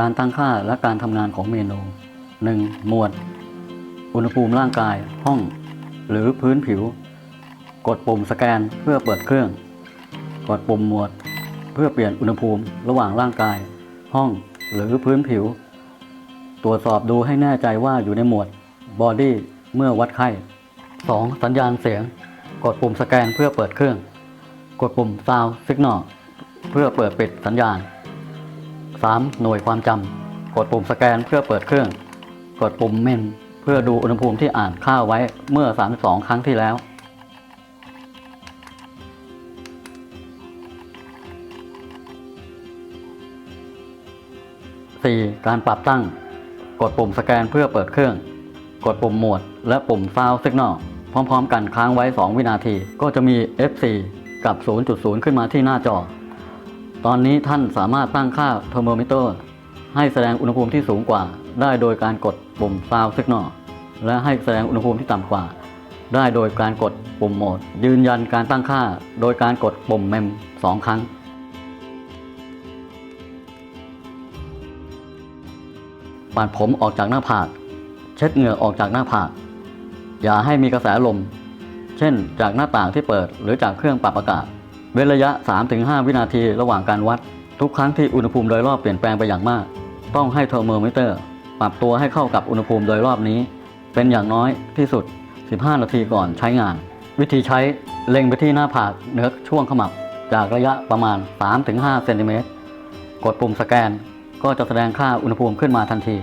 การตั้งค่าและการทำงานของเมนู 1. หมวด อุณหภูมิร่างกาย ห้อง หรือพื้นผิว กดปุ่มสแกนเพื่อเปิดเครื่อง กดปุ่มหมวด เพื่อเปลี่ยนอุณหภูมิระหว่างร่างกาย ห้องหรือพื้นผิว ตรวจสอบดูให้แน่ใจว่าอยู่ในหมวด Body เมื่อวัดไข้ 2. สัญญาณเสียง กดปุ่มสแกนเพื่อเปิดเครื่อง กดปุ่ม Sound Signal เพื่อเปิดปิดสัญญาณ 3. หน่วยความจำกดปุ่มสแกนเพื่อเปิดเครื่อง กดปุ่มเมนเพื่อดูอุณหภูมิที่อ่านค่าไว้เมื่อ 32 ครั้งที่แล้ว 4. การปรับตั้ง กดปุ่มสแกนเพื่อเปิดเครื่อง กดปุ่มโหมด และปุ่ม Sound Signal พร้อมๆ กันค้างไว้ 2 วินาที ก็จะมี F4 กับ 0.0 ขึ้นมาที่หน้าจอ ตอนนี้ท่านสามารถตั้งค่าเทอร์โมมิเตอร์ให้แสดงอุณหภูมิที่สูงกว่า ได้โดยการกดปุ่ม Sound Signal และให้แสดงอุณหภูมิที่ต่ำกว่า ได้โดยการกดปุ่มโหมด ยืนยันการตั้งค่า โดยการกดปุ่มเมมสองครั้ง ปัดผมออกจากหน้าผาก เช็ดเหงื่อออกจากหน้าผาก อย่าให้มีกระแสลม เช่น จากหน้าต่างที่เปิดหรือจากเครื่องปรับอากาศ เว้นระยะ 3-5 วินาทีระหว่างการวัด ทุกครั้งที่อุณหภูมิโดยรอบเปลี่ยนแปลงไปอย่างมาก ต้องให้เทอร์โมมิเตอร์ ปรับตัวให้เข้ากับอุณหภูมิโดยรอบนี้ เป็นอย่างน้อยที่สุด 15 นาทีก่อนใช้งาน วิธีใช้เล็งไปที่หน้าผากเหนือช่วงขมับ จากระยะประมาณ 3-5 เซนติเมตร กดปุ่มสแกน ก็จะแสดงค่าอุณหภูมิขึ้นมาทันที